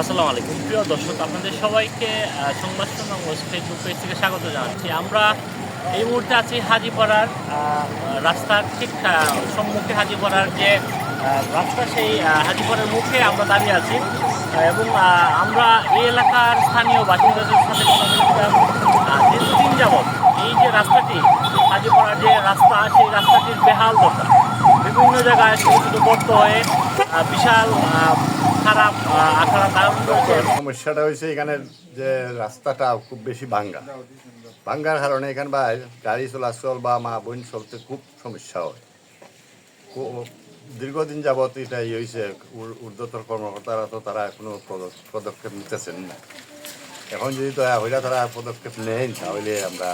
আসসালামু আলাইকুম। প্রিয় দর্শক, আপনাদের সবাইকে সংবাদ সংবাদ ফেসবুক পেজ থেকে স্বাগত জানাচ্ছি। আমরা এই মুহূর্তে আছি হাজিপাড়ার রাস্তার ঠিক সম্মুখে হাজিপাড়ার যে রাস্তা, সেই হাজিপাড়ার মুখে আমরা দাঁড়িয়ে আছি। এবং আমরা এই এলাকার স্থানীয় বাসিন্দাদের সাথে দীর্ঘদিন যাবৎ এই যে রাস্তাটি, হাজিপাড়ার যে রাস্তা, সেই রাস্তাটির বেহাল দশা। বিভিন্ন জায়গায় ছোটো ছোটো গর্ত হয়ে বিশাল সমস্যাটা হয়েছে এখানের যে রাস্তাটা খুব বেশি ভাঙ্গা। ভাঙ্গার কারণে এখানে বা গাড়ি চলাচল বা মা বোন চলতে খুব সমস্যা হয়। দীর্ঘদিন যাবত এটাই হয়েছে ঊর- ঊর্ধ্বতর কর্মকর্তারা তো তারা কোনো পদক্ষেপ নিতেছেন না। এখন যদি দয়া হইলে তারা পদক্ষেপ নেন তাহলে আমরা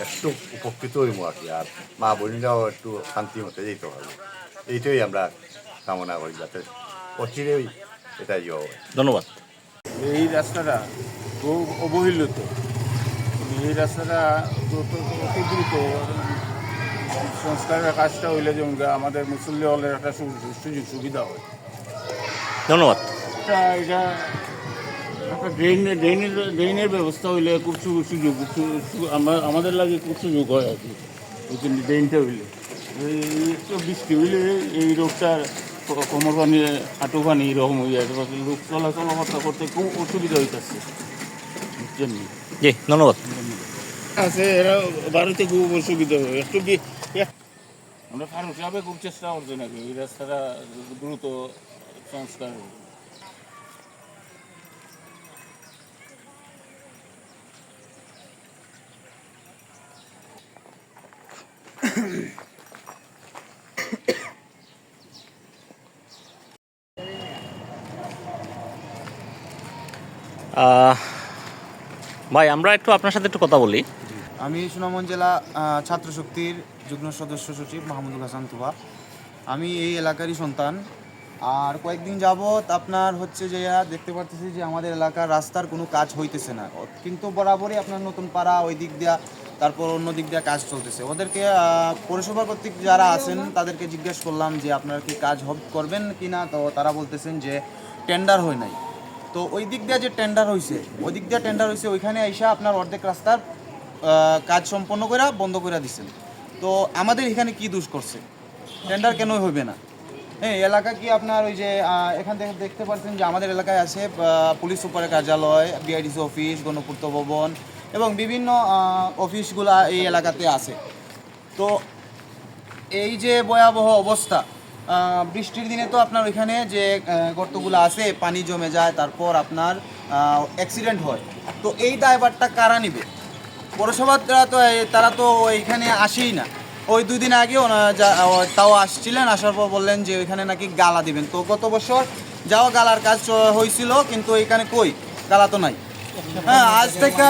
একটু উপকৃত হইব আর কি আর মা বোনরাও একটু শান্তি মতে যেতে পারব। এইটাই আমরা কামনা করি যাতে অচিরেই এটা ইয়ে ধন্যবাদ। এই রাস্তাটা খুব অবহেলিত। এই রাস্তাটা দ্রুত অতি দ্রুত সংস্কারের কাজটা হইলে যেমন আমাদের মুসল্লি হলের একটা সুযোগ সুবিধা হয়। ধন্যবাদ। এটা এটা একটা ড্রেন ড্রেনের ড্রেনের ব্যবস্থা হইলে খুব সু- সুযোগ আমাদের লাগে খুব সুযোগ হয় আর কি। ড্রেনটা হইলে। এই একটু বৃষ্টি হইলে এই রোগটার কোমর পানি হাঁটু পানি এরকম হয়ে যায় এবার লোক চলাচল করতে করতে খুব অসুবিধা হইতেছে। জি ধন্যবাদ। আছে এরা বাড়িতে খুব অসুবিধা হয়। একটু আমরা ফারুক সাহেবে খুব চেষ্টা করছি নাকি? এই রাস্তাটা দ্রুত সংস্কার হোক। আহ, ভাই, আমরা একটু আপনার সাথে একটু কথা বলি। আমি সুনামগঞ্জ জেলা ছাত্র শক্তির যুগ্ম সদস্য সচিব মাহমুদুল হাসান তুবা। আমি এই এলাকারই সন্তান। আর কয়েকদিন যাবৎ আপনার হচ্ছে যে দেখতে পারতেছি যে আমাদের এলাকার রাস্তার কোনো কাজ হইতেছে না। কিন্তু বরাবরই আপনার নতুন পাড়া, ওই দিক দিয়া, তারপর অন্য দিক দিয়ে কাজ চলতেছে। ওদেরকে পৌরসভা কর্তৃক যারা আছেন, তাদেরকে জিজ্ঞেস করলাম যে আপনারা কি কাজ করবেন কি না তো তারা বলতেছেন যে টেন্ডার হয় নাই। তো ওই দিক দিয়ে যে টেন্ডার হয়েছে ওই দিক দিয়ে টেন্ডার হয়েছে ওইখানে আইসা আপনার অর্ধেক রাস্তার কাজ সম্পন্ন করে বন্ধ করে দিচ্ছেন তো আমাদের এখানে কি দোষ করছে? টেন্ডার কেন হইবে না? হ্যাঁ এলাকা কি আপনার ওই যে এখান থেকে দেখতে পাচ্ছেন যে আমাদের এলাকায় আছে পুলিশ সুপারের কার্যালয় বিআইডিসি অফিস, গণপূর্ত ভবন এবং বিভিন্ন অফিসগুলা এই এলাকাতে আছে। তো এই যে ভয়াবহ অবস্থা বৃষ্টির দিনে তো আপনার ওইখানে যে গর্তগুলো আছে, পানি জমে যায়, তারপর আপনার অ্যাক্সিডেন্ট হয়। তো এই দায়ভারটা কারা নিবে? পৌরসভার তো তারা তো এইখানে আসেই না। ওই দুই দিন আগে তাও আসছিলেন, আসার পর বললেন যে, ওইখানে নাকি গালা দিবেন। তো গত বছর যাওয়া গালার কাজ হয়েছিল কিন্তু এখানে কই? গালা তো নাই। হ্যাঁ আজ থেকে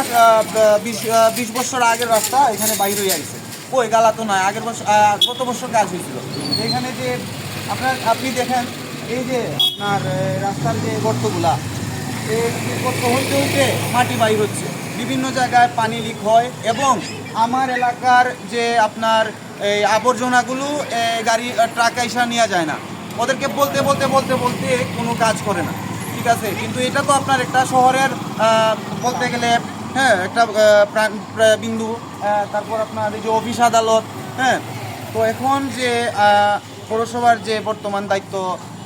বিশ বছর আগের রাস্তা, এখানে বাইর হয়ে আসছে কই? গালা তো নাই। আগের বছর গত বছর কাজ হয়েছিল এখানে যে আপনার আপনি দেখেন, এই যে আপনার রাস্তার যে গর্তগুলা এই গর্ত হইতে হইতে মাটি বাইর হচ্ছে। বিভিন্ন জায়গায় পানি লিক হয় এবং আমার এলাকার যে আপনার এই আবর্জনাগুলো গাড়ি ট্রাক আইসা নেওয়া যায় না। ওদেরকে বলতে বলতে বলতে বলতে কোনো কাজ করে না। ঠিক আছে? কিন্তু এটা তো আপনার একটা শহরের বলতে গেলে হ্যাঁ একটা বিন্দু তারপর আপনার এই যে অফিস আদালত হ্যাঁ তো এখন যে পৌরসভার যে বর্তমান দায়িত্ব,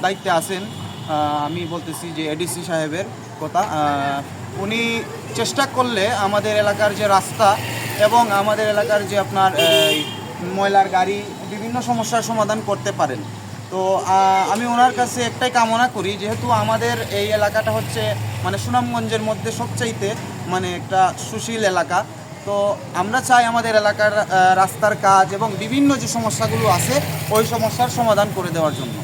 দায়িত্বে আছেন আমি বলতেছি যে এডিসি সাহেবের কথা উনি চেষ্টা করলে আমাদের এলাকার যে রাস্তা এবং আমাদের এলাকার যে আপনার ময়লার গাড়ি বিভিন্ন সমস্যার সমাধান করতে পারেন। তো আমি ওনার কাছে একটাই কামনা করি, যেহেতু আমাদের এই এলাকাটা হচ্ছে মানে সুনামগঞ্জের মধ্যে সবচাইতে মানে একটা সুশীল এলাকা তো আমরা চাই আমাদের এলাকার রাস্তার কাজ এবং বিভিন্ন যে সমস্যাগুলো আছে, ওই সমস্যার সমাধান করে দেওয়ার জন্য।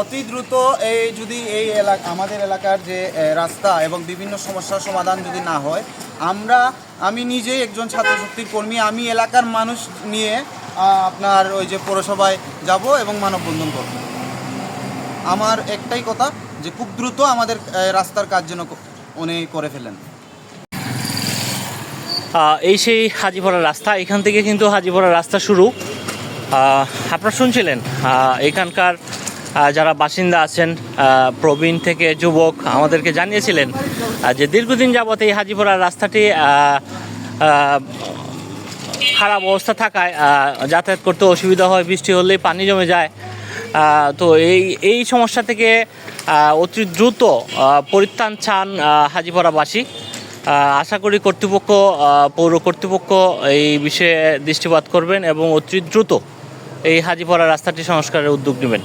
অতি দ্রুত এই যদি এই এলাকা, আমাদের এলাকার যে রাস্তা এবং বিভিন্ন সমস্যার সমাধান যদি না হয়, আমরা, আমি নিজেই একজন ছাত্রশক্তির কর্মী, আমি এলাকার মানুষ নিয়ে আপনার ওই যে পৌরসভায় যাব এবং মানববন্ধন করব। আমার একটাই কথা যে, খুব দ্রুত আমাদের রাস্তার কাজ যেন উনি করে ফেলেন। এই সেই হাজিপাড়া রাস্তা, এখান থেকে কিন্তু হাজিপাড়া রাস্তা শুরু। আপনারা শুনছিলেন এখানকার যারা বাসিন্দা আছেন প্রবীণ থেকে যুবক, আমাদেরকে জানিয়েছিলেন যে দীর্ঘদিন যাবত এই হাজিপুরার রাস্তাটি খারাপ অবস্থা থাকায় যাতায়াত করতে অসুবিধা হয়, বৃষ্টি হলেই পানি জমে যায়। তো এই এই সমস্যা থেকে অতি দ্রুত পরিত্রাণ চান হাজিপাড়াবাসী আশা করি কর্তৃপক্ষ পৌর কর্তৃপক্ষ এই বিষয়ে দৃষ্টিপাত করবেন এবং অতি দ্রুত এই হাজিপাড়া রাস্তাটি সংস্কারের উদ্যোগ নেবেন।